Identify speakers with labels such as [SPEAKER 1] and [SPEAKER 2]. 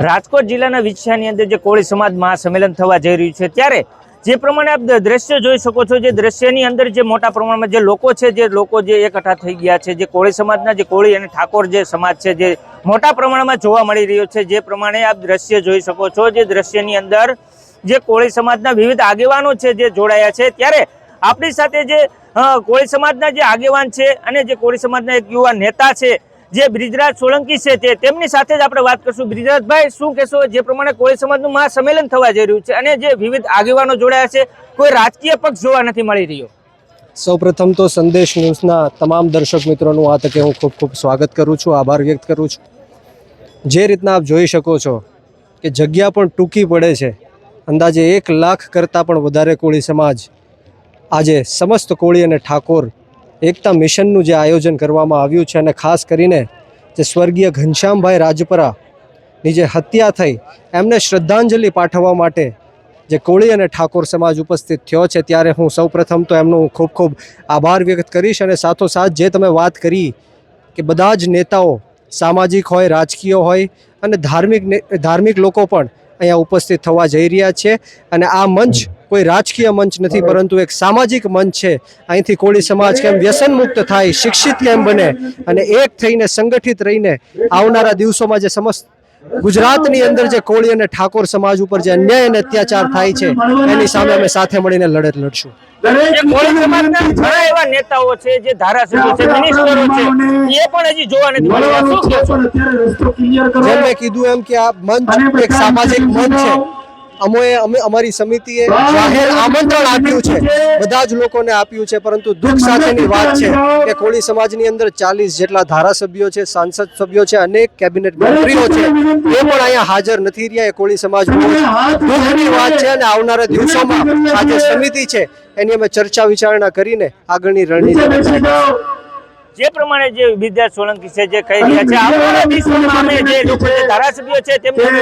[SPEAKER 1] રાજકોટ જિલ્લાના વિછાની અંદર જે કોળી સમાજ મહાસંમેલન થવા જઈ રહ્યું છે, ત્યારે જે પ્રમાણે આપ દ્રશ્ય જોઈ શકો છો, જે દ્રશ્યની અંદર જે મોટા પ્રમાણમાં જે લોકો છે, જે લોકો જે એકઠા થઈ ગયા છે, જે કોળી સમાજના જે કોળી અને ઠાકોર જે સમાજ છે, જે મોટા પ્રમાણમાં જોવા મળી રહ્યો છે, જે પ્રમાણે આપ દ્રશ્ય જોઈ શકો છો, જે દ્રશ્યની અંદર જે કોળી સમાજના વિવિધ આગેવાનો છે, જે જોડાયા છે, ત્યારે આપણી સાથે જે કોળી સમાજના જે આગેવાન છે અને જે કોળી સમાજના એક યુવા નેતા છે જે બ્રિજરાજ સોલંકી છે તે તેમની સાથે જ આપણે વાત કરશું. બ્રિજરાજભાઈ, શું કહેશો? જે પ્રમાણે કોળી સમાજનું મહાસંમેલન થવા જઈ રહ્યું છે અને જે વિવિધ આગેવાનો જોડાયા છે, કોઈ રાજકીય પક્ષ જોવા નથી મળી રહ્યો.
[SPEAKER 2] સૌપ્રથમ તો સંદેશ ન્યૂઝના તમામ દર્શક મિત્રોનું આ તકે હું ખૂબ ખૂબ સ્વાગત કરું છું, આભાર વ્યક્ત કરું છું. જે રીતના આપ જોઈ શકો છો કે જગ્યા પણ ટૂંકી પડે છે. અંદાજે એક લાખ કરતાં પણ વધારે કોળી સમાજ આજે સમસ્ત કોળી અને ઠાકોર એકતા મિશનનું જે આયોજન કરવામાં આવ્યું છે અને ખાસ કરીને જે સ્વર્ગીય ઘનશ્યામભાઈ રાજપરાની જે હત્યા થઈ, એમને શ્રદ્ધાંજલિ પાઠવવા માટે જે કોળી અને ઠાકોર સમાજ ઉપસ્થિત થયો છે. ત્યારે હું સૌપ્રથમ તો એમનો ખૂબ ખૂબ આભાર વ્યક્ત કરીશ અને સાથોસાથ જે તમે વાત કરી કે બધા જ નેતાઓ સામાજિક હોય, રાજકીય હોય અને ધાર્મિક ધાર્મિક લોકો પણ અહીંયા ઉપસ્થિત થવા જઈ રહ્યા છે. અને આ મંચ કોઈ રાજકીય મંચ નથી પરંતુ એક સામાજિક મંચ છે. અહીંથી કોળી સમાજ કેમ વ્યસન મુક્ત થાય શિક્ષિત કેમ બને? અને એક થઈને સંગઠિત રહીને આવનારા દિવસોમાં જે સમસ્ત ગુજરાતની અંદર જે કોળી અને ઠાકોર સમાજ ઉપર જે અન્યાય અને અત્યાચાર થાય છે એની સામે અમે સાથે મળીને લડત લડશું.
[SPEAKER 1] જે કોળી સમાજના ઘણા એવા નેતાઓ છે જે ધારાસભ્યો છે મિનિસ્ટરો છે એ પણ હજી જોવા નથી મળ્યા. શું કહેશો
[SPEAKER 2] જેમ મેં કીધું એમ કે આ મંચ એક સામાજિક મંચ છે. અમોએ અમે અમારી સમિતિએ જાહેર આમંત્રણ આપ્યું છે. બધા જ લોકોને આપ્યું છે પરંતુ દુઃખ સાથેની વાત છે કે કોળી સમાજની અંદર ચાલીસ જેટલા ધારાસભ્યો છે સાંસદ સભ્યો છે અનેક કેબિનેટ મંત્રીઓ છે. એ પણ અહીંયા હાજર નથી રહ્યા. એ કોળી સમાજ દુઃખની વાત છે અને આવનારા દિવસોમાં આ જે સમિતિ છે એની અમે ચર્ચા વિચારણા કરીને આગળની રણનીતિ.
[SPEAKER 1] જે પ્રમાણે જે વિદ્યા સોલંકી છે જે કહી રહ્યા છે આવનારા દિવસોમાં અમે જે લોકો ધારાસભ્યો છે તેમને અમે